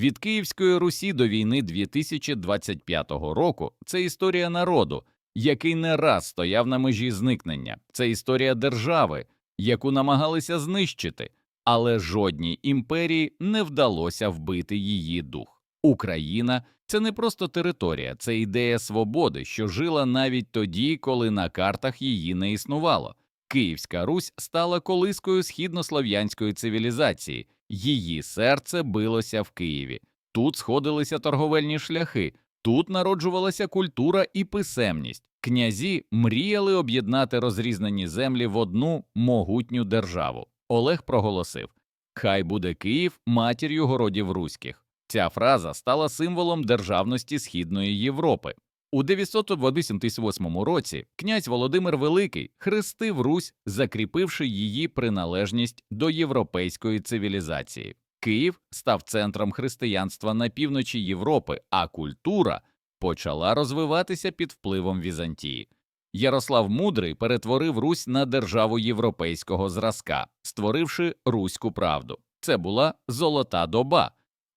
Від Київської Русі до війни 2025 року це історія народу, який не раз стояв на межі зникнення. Це історія держави, яку намагалися знищити, але жодній імперії не вдалося вбити її дух. Україна це не просто територія, це ідея свободи, що жила навіть тоді, коли на картах її не існувало. Київська Русь стала колискою східнослов'янської цивілізації, її серце билося в Києві. Тут сходилися торговельні шляхи, тут народжувалася культура і писемність. Князі мріяли об'єднати розрізнені землі в одну могутню державу. Олег проголосив: Хай буде Київ матір'ю городів руських. Ця фраза стала символом державності Східної Європи. У 988 році князь Володимир Великий хрестив Русь, закріпивши її приналежність до європейської цивілізації. Київ став центром християнства на півночі Європи, а культура почала розвиватися під впливом Візантії. Ярослав Мудрий перетворив Русь на державу європейського зразка, створивши руську правду. Це була золота доба,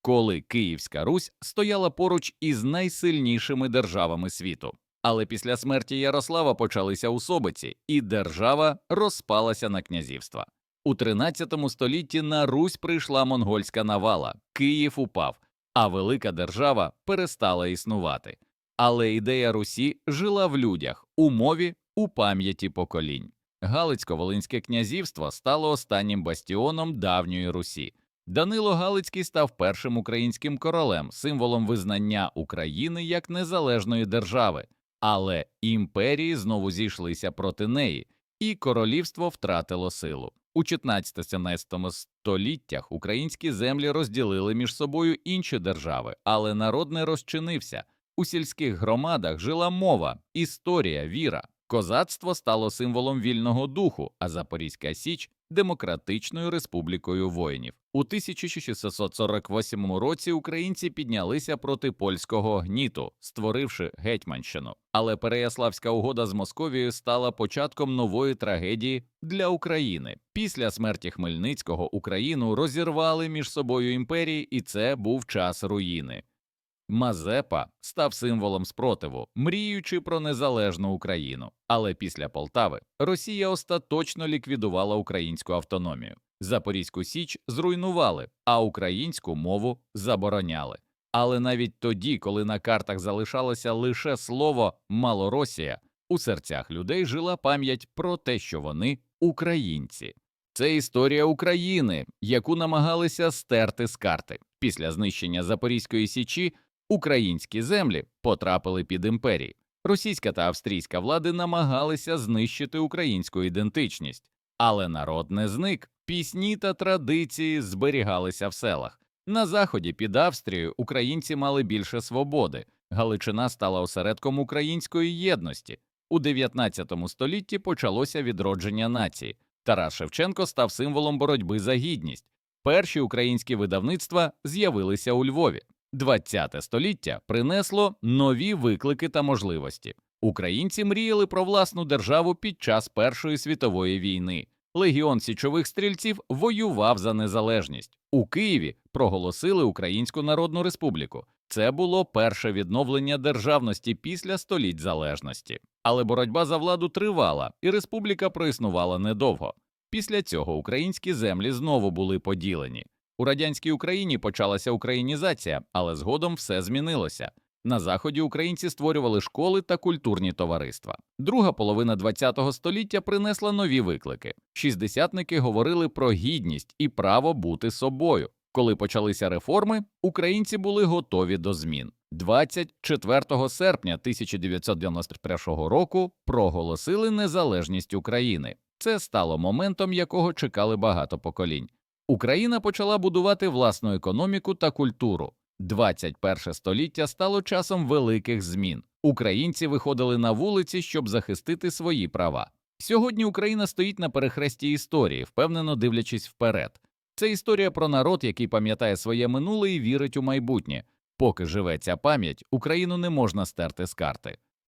коли Київська Русь стояла поруч із найсильнішими державами світу. Але після смерті Ярослава почалися усобиці, і держава розпалася на князівства. У 13 столітті на Русь прийшла монгольська навала, Київ упав, а велика держава перестала існувати. Але ідея Русі жила в людях, у мові, у пам'яті поколінь. Галицько-Волинське князівство стало останнім бастіоном давньої Русі. Данило Галицький став першим українським королем, символом визнання України як незалежної держави, але імперії знову зійшлися проти неї, і королівство втратило силу. У 14-17 століттях українські землі розділили між собою інші держави, але народ не розчинився. У сільських громадах жила мова, історія, віра. Козацтво стало символом вільного духу, а Запорізька Січ демократичною республікою воїнів. У 1648 році українці піднялися проти польського гніту, створивши гетьманщину. Але Переяславська угода з Московією стала початком нової трагедії для України. Після смерті Хмельницького Україну розірвали між собою імперії, і це був час руїни. Мазепа став символом спротиву, мріючи про незалежну Україну. Але після Полтави Росія остаточно ліквідувала українську автономію. Запорізьку Січ зруйнували, а українську мову забороняли. Але навіть тоді, коли на картах залишалося лише слово Малоросія, у серцях людей жила пам'ять про те, що вони українці. Це історія України, яку намагалися стерти з карти. Після знищення Запорізької Січі українські землі потрапили під імперії. Російська та австрійська влади намагалися знищити українську ідентичність, але народ не зник. Пісні та традиції зберігалися в селах. На заході під Австрією українці мали більше свободи. Галичина стала осередком української єдності. У 19 столітті почалося відродження нації. Тарас Шевченко став символом боротьби за гідність. Перші українські видавництва з'явилися у Львові. ХХ століття принесло нові виклики та можливості. Українці мріяли про власну державу під час Першої світової війни. Легіон січових стрільців воював за незалежність. У Києві проголосили Українську Народну Республіку. Це було перше відновлення державності після століть залежності. Але боротьба за владу тривала, і республіка проіснувала недовго. Після цього українські землі знову були поділені. У радянській Україні почалася українізація, але згодом все змінилося. На заході українці створювали школи та культурні товариства. Друга половина ХХ століття принесла нові виклики. Шістдесятники говорили про гідність і право бути собою. Коли почалися реформи, українці були готові до змін. 24 серпня 1991 року проголосили незалежність України. Це стало моментом, якого чекали багато поколінь. Україна почала будувати власну економіку та культуру. 21 століття стало часом великих змін. Українці виходили на вулиці, щоб захистити свої права. Сьогодні Україна стоїть на перехресті історії, впевнено дивлячись вперед. Це історія про народ, який пам'ятає своє минуле і вірить у майбутнє. Поки живе ця пам'ять, Україну не можна стерти з карти.